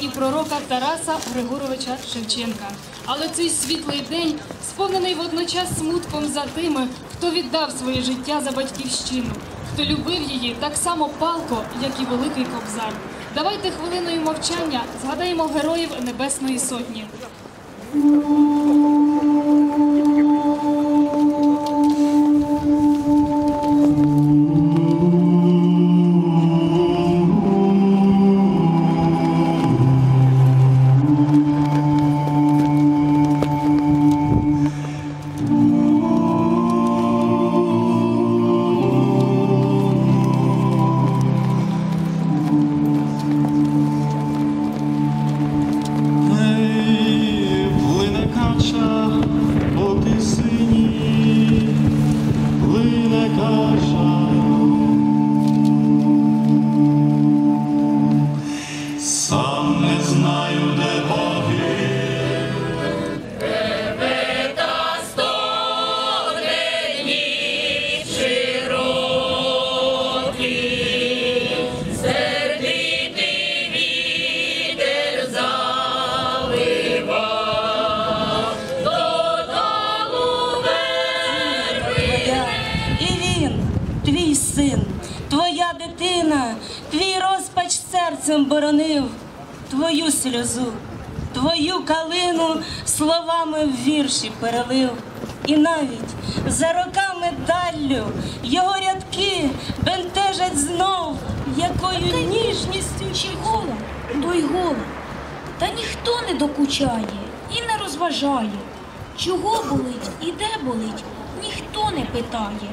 і пророка Тараса Григоровича Шевченка. Але цей світлий день сповнений водночас смутком за тими, хто віддав своє життя за батьківщину, хто любив її так само палко, як і великий кобзар. Давайте хвилиною мовчання згадаємо героїв Небесної Сотні. Син, твоя дитина, твій розпач серцем боронив, твою сльозу, твою калину словами в вірші перелив. І навіть за роками даллю його рядки бентежать знов, якою ніжністю чи Голом, той голом. Та ніхто не докучає і не розважає. Чого болить і де болить, ніхто не питає.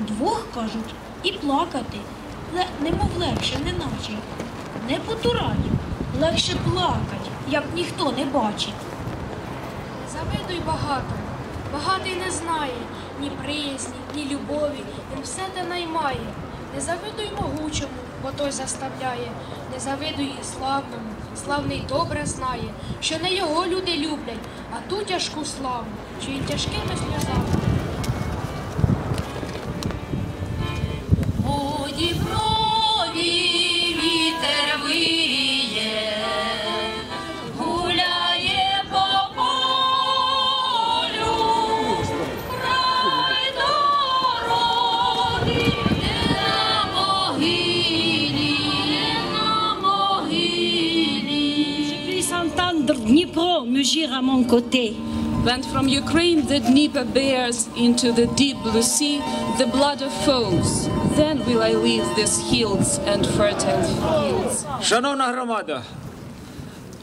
Удвох кажуть і плакати, ле, немов легше, неначе. Не потураю, легше плакать, як ніхто не бачить. Завидуй багато, багатий не знає ні приязні, ні любові, він все те наймає. Не завидуй могучому, бо той заставляє, не завидуй і славному, славний добре знає, що не його люди люблять, а ту тяжку славу, що він тяжкими сльозами. Dnipro à mon côté. Then from Ukraine the Dnieper bears into the deep blue sea the blood of foes. Then will I leave these hills and fertile fields. Шановна громада,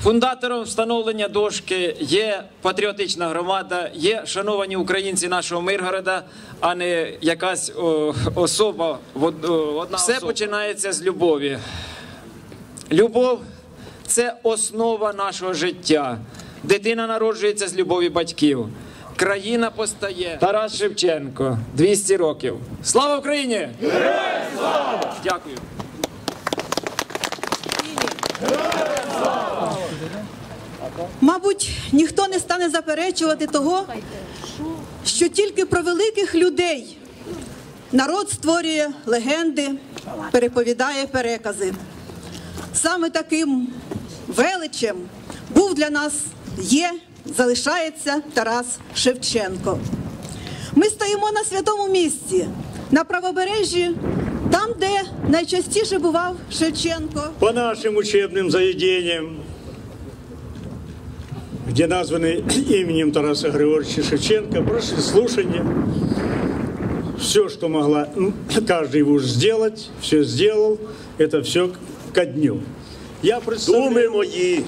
фундатором встановлення дошки є патріотична громада, є шановані українці нашого Миргорода, а не якась о, особа. о, Одна Все починається з любові. Любов це основа нашого життя. Дитина народжується з любові батьків. Країна постає. Тарас Шевченко, 200 років. Слава Україні! слава! Дякую. Мабуть, ніхто не стане заперечувати того, що тільки про великих людей народ створює легенди, переповідає перекази. Саме таким величем був для нас, є, залишається Тарас Шевченко. Ми стоїмо на святому місці, на правобережжі, там, де найчастіше бував Шевченко. по нашим учебным заведениям, где названы именем Тараса Григорьевича Шевченко, прошли слушания. Все, что могла ну, каждый вуз сделать, все сделал. Это все ко дню. Я представляю... Думи мої,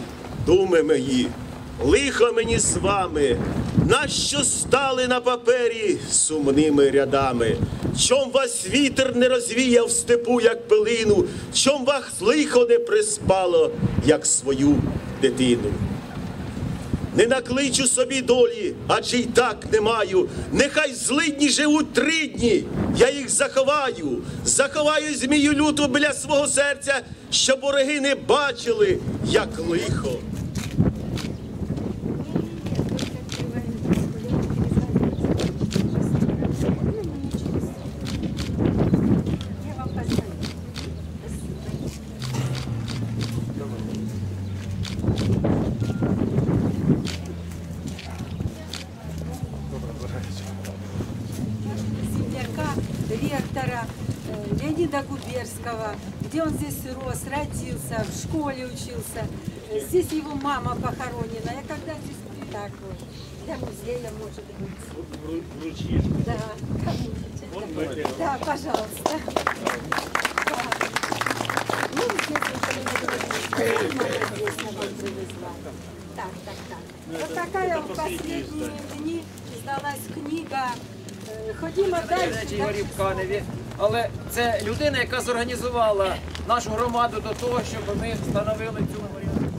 думи мої, лихо мені з вами, нащо стали на папері сумними рядами? Чом вас вітер не розвіяв в степу, як пилину, чом вас лихо не приспало, як свою дитину? Не накличу собі долі, адже й так не маю. Нехай злидні живуть три дні, я їх заховаю, заховаю змію люту біля свого серця, щоб вороги не бачили, як лихо. Леонида Губерского, где он здесь рос, родился, в школе учился. Здесь его мама похоронена. Я когда здесь так вот, для музея, может быть. Да, кому-нибудь. Да, пожалуйста. Ну. Так, так, так. Вот такая в последние дни издалась книга э, «Ходімо далі». речі Ігорі в Каневі. Але це людина, яка зорганізувала нашу громаду до того, щоб ми встановили цю меморіальну.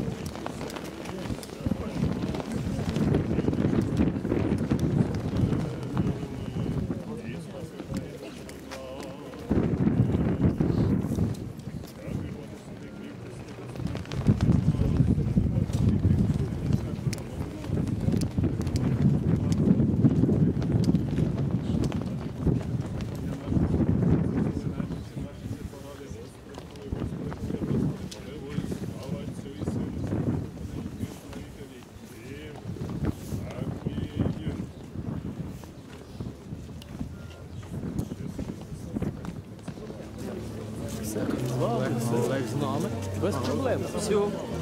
Олег з нами. Без проблем. Все.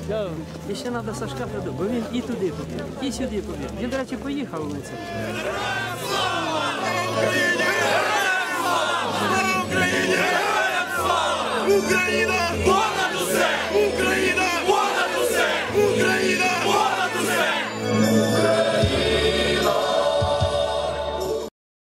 Я... І ще треба Сашка придати, бо він і туди побіг, і сюди побіг. Він, до речі, поїхав у це. Україна! Понад